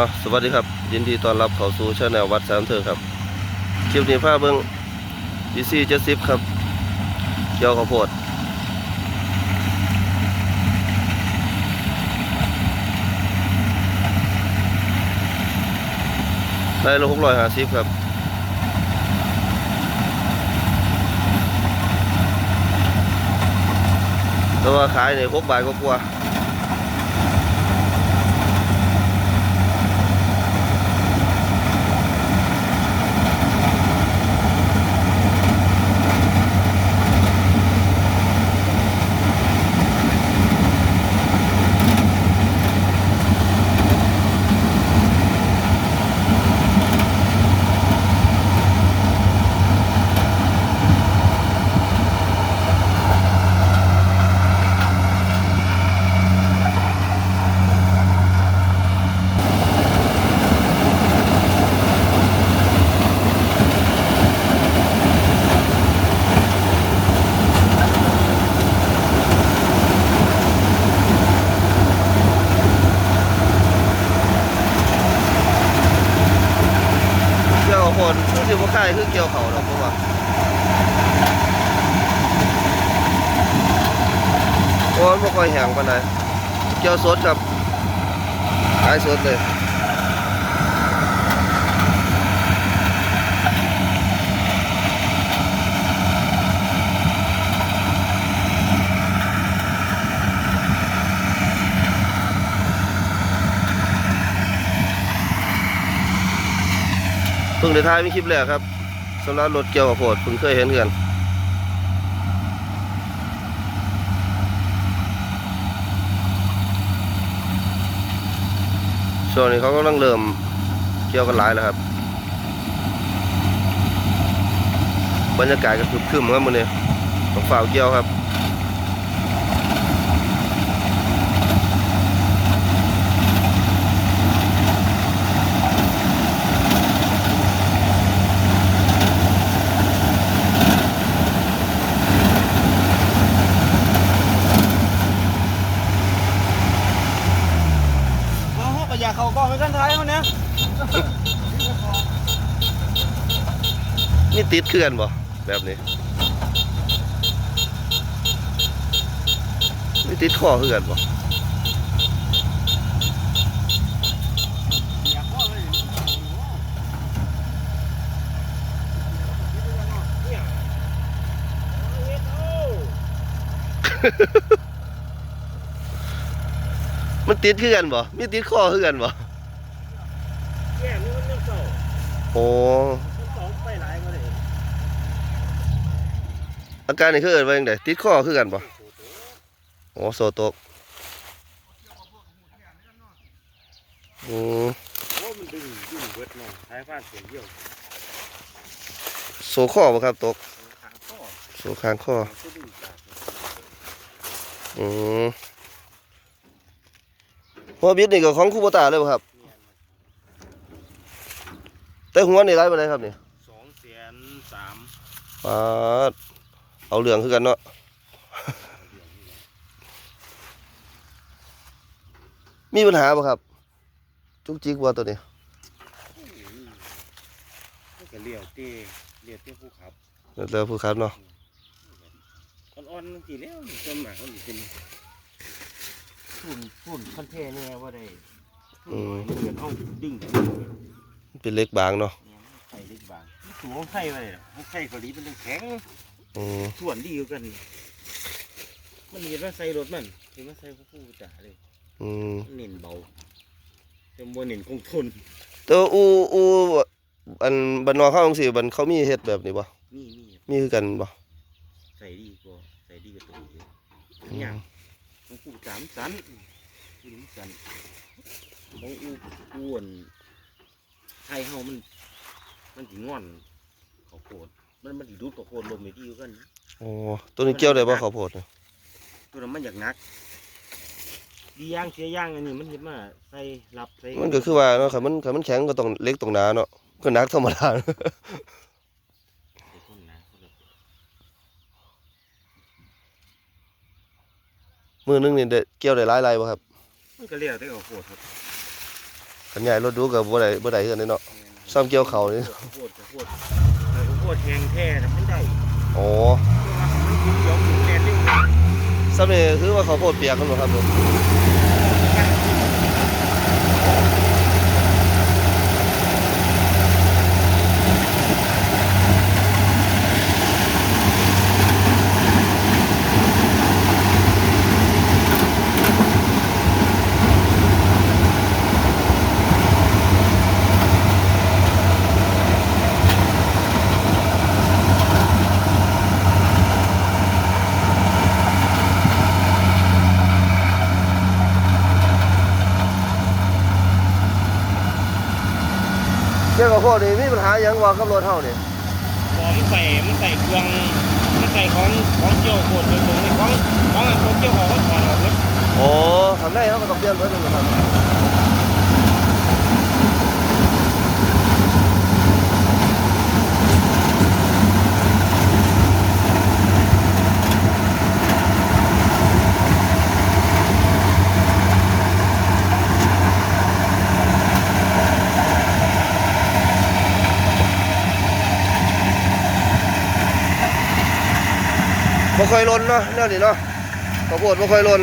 อ๋อสวัสดีครับ ยินดีต้อนรับเข้าสู่ช anel วัดสามเถอครับคลิปนี้พาเบิ้งดีซีเจ็ดสิบครับเกี่ยวข้าวโพดได้ละหกร้อยห้าสิบครับแต่ว่าขายในหกบาทก็กลัวา คือสิบ่ใกล้คือเกี่ยวเขาหรอกเพราะว่าโอ้ยบ่ค่อยแห้งปานใดเกี่ยวสดครับขายสดเลย เพิ่งได้ถ่ายมีคลิปแรกครับสำหรับรถเกี่ยวกับโพดเพิ่งเคยเห็นกันช่วงนี้เขากำลังเริ่มเกี่ยวกันหลายแล้วครับ บรรยากาศก็คึมคึมๆครับมื้อนี้ต้องฝ่าวเกี่ยวครับ เอาเขาก็อยากเขากล้อง ไปกันท้ายเขาเนี่ยนี่ติดเคลื่อนบ่แบบนี้นี่ติดข้อเพื่อนบ่อยากว่าเลยเนี่ยเอาเฮ็ดเอามันติดเคลื่อนบ่มีติดข้อเพื่อนบ่ แย่นี่มันยังเศร้า โอ้อาการนี่คือเอิ้นว่าจังไดติดข้อคือกันบ่โอ้โซโตกโอ้มันดึงดึงเบิดเนาะสายฟ้าเสียเดียวโซข้อบ่ครับตกขางข้อโซคางข้อก็ดึงกอืมหัวบิดนี่ก็ของคูโบตาเลยบ่ครับ แต่หัวนี่หลายปานใดครับนี่สองแสนสามปาดเอาเรื่องคือกันเนาะมีปัญหาบ่ครับ จุกจิกว่าตัวนี้ก็จะเลี้ยวเต้เลี้ยวเต้ภูเขาแล้วผู้ครับเนาะอ่อนๆทีแล้วต้นหมากมันสิเป็นฝุ่นฝุ่นคอนเทนเนอร์ว่าได้อืมเหมือนห้องดึง เป็นเล็กบางเนาะเนี่ยไข่เล็กบางสูงของไข่มาเลยของไข่เกาหลีมันต้องแข็งอืมส่วนดีอยู่กัน มันเห็นว่าใส่รถมันเห็นว่าใส่คู่คู่จ่าเลยอืมมันเน้นเบาจะโมเน้นคงทนแต่ว่าอูอูอันบ้านนอกเขาจังซี่บันเขามีเฮ็ดแบบนี้บ่นี่นี่มีคือกันบ่ใส่ดีกว่าใส่ดีกว่าตัวอื่นอือย่างมของคู่สามสันคู่นี้สันของอูอ้วนไข่เฮามัน มันสิงอนข้าวโพดมันมันสิดูดข้าวโพดลมไปที่อยู่กันโอ้ตัวนี้เกี่ยวได้บ่ข้าวโพดน่ะตัวนั้นมันอยากหนักดีย่างเสียย่างอันนี้มันเห็นมาใส่รับใส่มันก็คือว่าเนาะคันมันคันมันแข็งก็ต้องเล็กตรงหนาเนาะก็หนักธรรมดาใส่คนนะคนละมือนึงนี่ได้เกี่ยวได้หลายๆบ่ครับมันก็เรียกได้ข้าวโพดครับ ขันใหญ่รถดูกับบ่ได้บ่ได้กันเนาะซ้ำเกี่ยวเขานี่ข้าวโพดข้าวโพดข้าวโพดแห้งแท้น่ะมันได้โอ้มันกินเดี๋ยวกินแกนเร็วเลยซ้ำนี่คือว่าเขาวโพดเปียกกันบ่ครับผม เกี่ยวกับโพดนี่มีปัญหาหยังว่ากับรถเฮานี่บ่มันใส่มันใส่เครื่องมันใส่ของของเกี่ยวโคตรโดยตรงนี่ของของอันของเกี่ยวของก็ถอดออกเลยโอ้ทำได้เฮาก็ต้องเปลี่ยนเพิ่นนั่นแหละครับ ค่อยลนเนาะแนวนี้เนาะข้าวโพดบ่ค่อยลน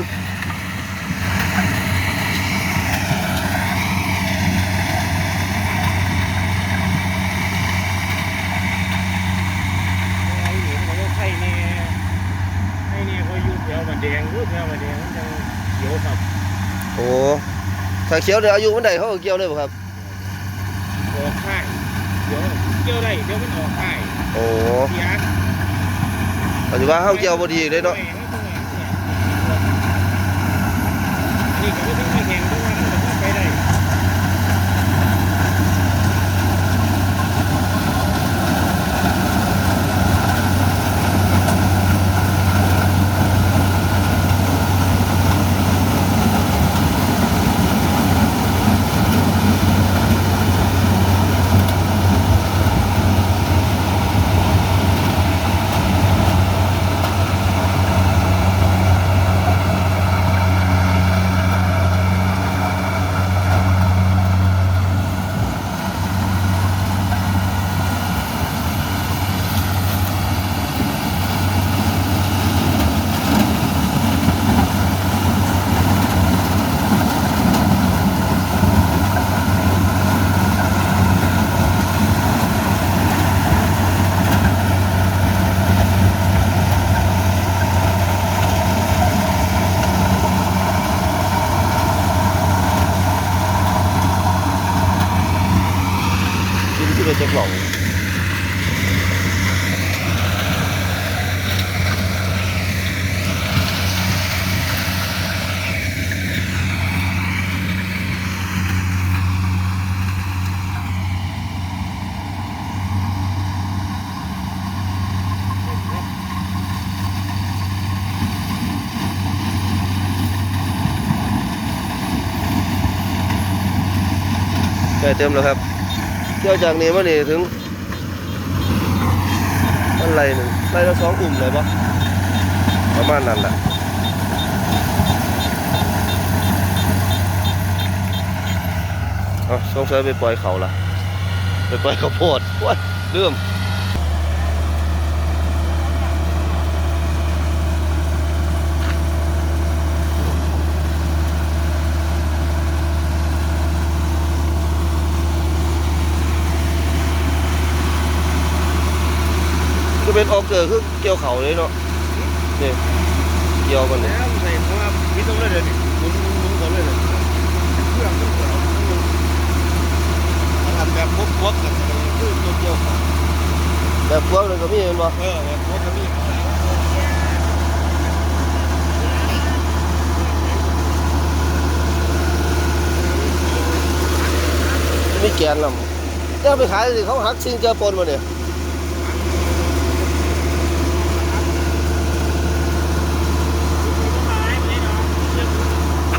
ไอ้นี่มันก็ไข่แน่ไข่แน่ก็อยู่แถวบันแดงอยู่แถวบันแดงมันจังเขียวครับโอ้ถ้าเขียวเดี๋ยวอายุมันได้เขาก็เกี่ยวเลยบ่ครับออกค่ายเดี๋ยวเกี่ยวได้เดี๋ยวมันออกค่ายโอ้เสีย ปฏิว่าเข้าเจียวบดีเลยเนาะ นี่ก็ไม่ต้องไปแข่งด้วยมันก็ไปได้ กินที่เป็นเจ็บหลงใก ล้เต็มแล้วครับเที่ยวจากนี้มานี่ถึงมันไรหนึ่งไรละสองอุ่มเลยปะประมาณนั้นแหละเอ๋อสงสัยไปปล่อยเขาละไปปล่อยข้าวโพดว้ายลืม เป็นออกเกิดคือเกี่ยวเขาเลยเนาะนี่เกี่ยวกันเนี่ยแล้วใส่เพราะว่าพี่ต้องเลยเดี๋ยวนี้หมุนหมุนหมุนก่อนเลยเลยเครื่องต้องเกี่ยวต้องทำแบบพวกพวกกันอะไรคือตัวเกี่ยวของแบบพวกนึงก็มีเห็นบ่เออแบบพวกกันนี่มีแกนนำจะไปขายสิเขาหักซิงเกิลปนมาเนี่ย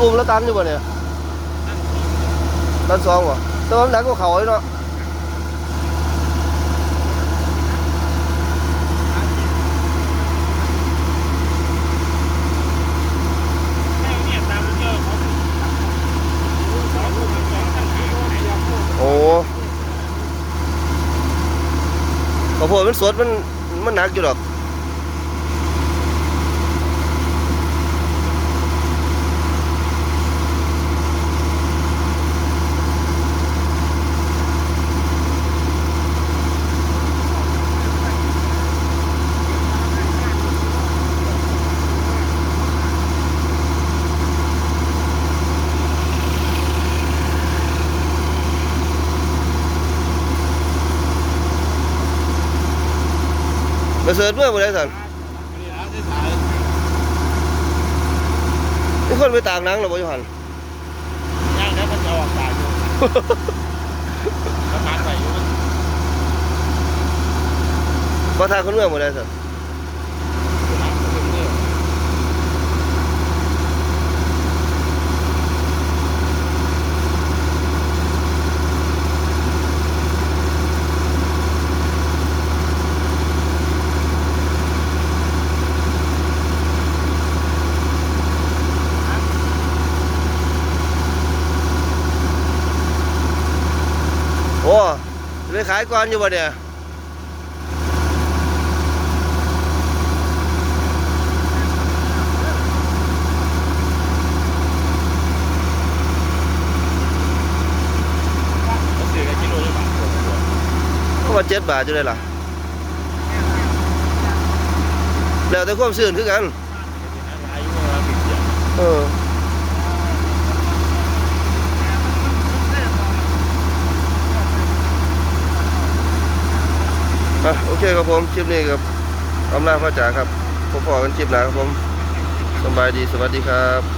อุ้มแล้วตันอยู่บ่เนี่ยตันสองบ่แต่ว่ามันหนักกว่าเขาไอ้เนาะเนามเจอเขาสองลูกสองปัญหาไหนโอ้ข้าวโพดมันสดมันมันหนักอยู่ดอก เสิร์ชเมื่อบ่ได้สั่นนี่นะที่สายมีคนไปตากหนังหรือบ่อยู่หั่นย่างแล้วมันจะออกสายอยู่ประมาณไหนอยู่มันบ่ทางคนเมื่อบ่ได้สั่นน้ำมันเนี่ย โอ้ไป ขายก่อนอยู่บ่เนี่ยเขาเสียกันกิโลละบาทเพราะว่า7บาทอยู่ได้ล่ะ แล้วแต่ความซื่นคือกัน เออ อะโอเคครับผมคลิปนี้ครับอำนาจพระจ๋าครับพบกันคลิปหน้าครับผมสบายดีสวัสดีครับ